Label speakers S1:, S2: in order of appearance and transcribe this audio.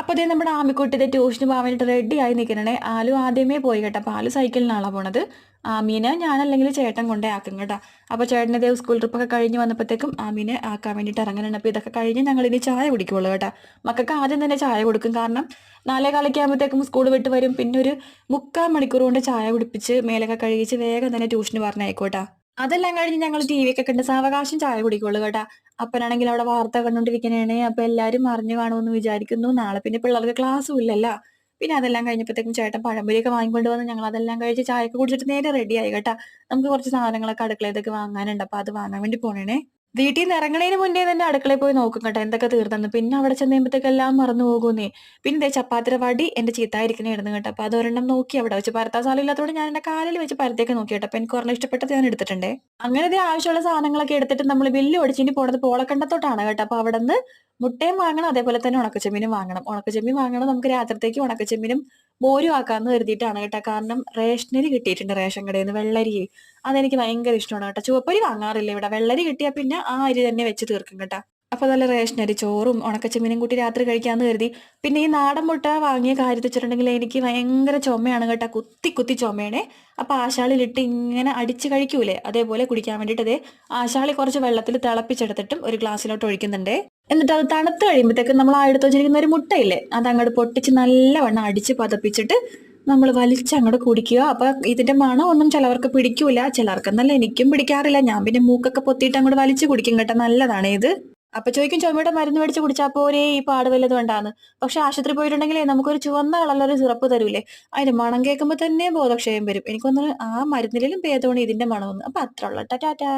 S1: അപ്പോൾ അതേ നമ്മുടെ ആമിക്കുട്ടിയുടെ ട്യൂഷന് പോകാൻ വേണ്ടിയിട്ട് റെഡി ആയി നിൽക്കണേ. ആലു ആദ്യമേ പോയി കേട്ടോ. അപ്പോൾ ആലു സൈക്കിളിനാണല്ലോ പോണത്. ആമീനെ ഞാനല്ലെങ്കിൽ ചേട്ടൻ കൊണ്ടേ ആക്കും കേട്ടോ. അപ്പോൾ ചേട്ടന്റെ ദേവ് സ്കൂൾ ട്രിപ്പൊക്കെ കഴിഞ്ഞ് വന്നപ്പോഴത്തേക്കും ആമീനെ ആക്കാൻ വേണ്ടിയിട്ട് ഇറങ്ങണുണ്ട്. അപ്പോൾ ഇതൊക്കെ കഴിഞ്ഞ് ഞങ്ങൾ ഇനി ചായ കുടിക്കുള്ളൂ കേട്ടോ. മക്കൾക്ക് ആദ്യം തന്നെ ചായ കൊടുക്കും. കാരണം നാലേ കാലൊക്കെയാകുമ്പോഴത്തേക്കും സ്കൂൾ വിട്ട് വരും. പിന്നെ ഒരു മുക്കാൽ മണിക്കൂർ കൊണ്ട് ചായ കുടിപ്പിച്ച് മേലൊക്കെ കഴുകിച്ച് വേഗം തന്നെ ട്യൂഷന് പറഞ്ഞയക്കോട്ടാ അതെല്ലാം കഴിഞ്ഞ് ഞങ്ങൾ ടി വി ഒക്കെ കണ്ട് സാവകാശം ചായ കുടിക്കുള്ളൂ കേട്ടാ. അപ്പനാണെങ്കിൽ അവിടെ വാർത്ത കണ്ടോണ്ടിരിക്കണേ അപ്പൊ എല്ലാരും അറിഞ്ഞു കാണുമെന്ന് വിചാരിക്കുന്നു. നാളെ പിന്നെ പിള്ളേർക്ക് ക്ലാസ്സും ഇല്ലല്ലോ. പിന്നെ അതെല്ലാം കഴിഞ്ഞപ്പോഴത്തേക്കും ചേട്ടൻ പഴംപൊരിയൊക്കെ വാങ്ങിക്കൊണ്ട് വന്ന് ഞങ്ങൾ അതെല്ലാം കഴിച്ച് ചായയൊക്കെ കുടിച്ചിട്ട് നേരെ റെഡിയായി കേട്ടാ. നമുക്ക് കുറച്ച് സാധനങ്ങളൊക്കെ അടുക്കളയിലേക്ക് വാങ്ങാനുണ്ട്. അപ്പൊ അത് വാങ്ങാൻ വേണ്ടി പോണേണേ. വീട്ടിൽ നിന്ന് ഇറങ്ങണേന് മുന്നേ തന്നെ അടുക്കളയിൽ പോയി നോക്കും കേട്ടോ എന്തൊക്കെ തീർന്നെന്ന്. പിന്നെ അവിടെ ചെന്നുമ്പോഴത്തേക്കെല്ലാം മറന്നു പോകുന്നേ. പിന്നെ ചപ്പാത്തിയുടെ വടി എന്റെ ചീത്തായിരിക്കണായിരുന്നു കേട്ടോ. അപ്പൊ അതൊരെണ്ണം നോക്കി അവിടെ വെച്ച് പരത്താൻ സ്ഥലം ഇല്ലാത്തതുകൊണ്ട് ഞാൻ എന്റെ കാലിൽ വെച്ച് പരത്തേക്ക് നോക്കി കേട്ടോ. അപ്പൊ എനിക്ക് ഒരെണ്ണം ഇഷ്ടപ്പെട്ടത് ഞാൻ എടുത്തിട്ടുണ്ടേ. അങ്ങനെ ആവശ്യമുള്ള സാധനങ്ങളൊക്കെ എടുത്തിട്ട് നമ്മൾ ബില്ല് ഒടിച്ചിട്ട് പോണത് പോളക്കണ്ടത്തോട്ടാണ് കേട്ടോ. അപ്പൊ അവിടെ നിന്ന് മുട്ടയും വാങ്ങണം അതേപോലെ തന്നെ ഉണക്കച്ചെമ്മീനും വാങ്ങണം. ഉണക്കച്ചെമ്മീൻ വാങ്ങണം നമുക്ക് രാത്രിത്തേക്ക് ഉണക്കച്ചെമ്മീനും മോരും ആക്കാന്ന് കരുതിയിട്ടാണ് കേട്ടോ. കാരണം റേഷനരി കിട്ടിയിട്ടുണ്ട് റേഷൻ കടയിൽ നിന്ന് വെള്ളരി. അതെനിക്ക് ഭയങ്കര ഇഷ്ടമാണ് കേട്ടോ. ചുവപ്പരി വാങ്ങാറില്ല ഇവിടെ. വെള്ളരി കിട്ടിയാൽ പിന്നെ ആ അരി തന്നെ വെച്ച് തീർക്കും കേട്ടോ. അപ്പൊ നല്ല റേഷനരി ചോറും ഉണക്കച്ചെമ്മീനും കൂട്ടി രാത്രി കഴിക്കാന്ന് കരുതി. പിന്നെ ഈ നാടൻ മുട്ട വാങ്ങിയ കാര്യത്തിൽ വെച്ചിട്ടുണ്ടെങ്കിൽ എനിക്ക് ഭയങ്കര ചുമയാണ് കേട്ടോ. കുത്തി കുത്തി ചുമയാണേ. അപ്പൊ ആശാളിലിട്ട് ഇങ്ങനെ അടിച്ച് കഴിക്കൂലേ? അതേപോലെ കുടിക്കാൻ വേണ്ടിയിട്ട് അതേ ആശാളി കുറച്ച് വെള്ളത്തിൽ തിളപ്പിച്ചെടുത്തിട്ടും ഒരു ഗ്ലാസ്സിലോട്ട് ഒഴിക്കുന്നുണ്ട്. എന്നിട്ട് അത് തണുത്ത് കഴിയുമ്പോഴത്തേക്കും നമ്മൾ ആ എടുത്ത് വെച്ചിരിക്കുന്ന ഒരു മുട്ടയില്ലേ അത് അങ്ങോട്ട് പൊട്ടിച്ച് നല്ലവണ്ണം അടിച്ച് പതപ്പിച്ചിട്ട് നമ്മൾ വലിച്ച് അങ്ങോട്ട് കുടിക്കുക. അപ്പൊ ഇതിന്റെ മണം ഒന്നും ചിലവർക്ക് പിടിക്കൂല ചിലർക്കെന്നല്ല എനിക്കും പിടിക്കാറില്ല. ഞാൻ പിന്നെ മൂക്കൊക്കെ പൊത്തിയിട്ട് അങ്ങോട്ട് വലിച്ച് കുടിക്കും കേട്ടോ. നല്ലതാണ് ഇത്. അപ്പൊ ചോദിക്കും ചുമയുടെ മരുന്ന് മേടിച്ച് കുടിച്ചാൽ പോരേ? ഈ പാട് വല്ലതും ഉണ്ടാന്ന്? പക്ഷെ ആശുപത്രി പോയിട്ടുണ്ടെങ്കിലേ നമുക്കൊരു ചുവന്ന കളറിലൊരു സിറപ്പ് തരൂലേ? അതിന് മണം കേൾക്കുമ്പോൾ തന്നെ ബോധക്ഷയം വരും. എനിക്കൊന്ന് ആ മരുന്നിലും ഭേദമാണ് ഇതിന്റെ മണമെന്ന്. അപ്പൊ അത്ര ഉള്ള ടാറ്റാ.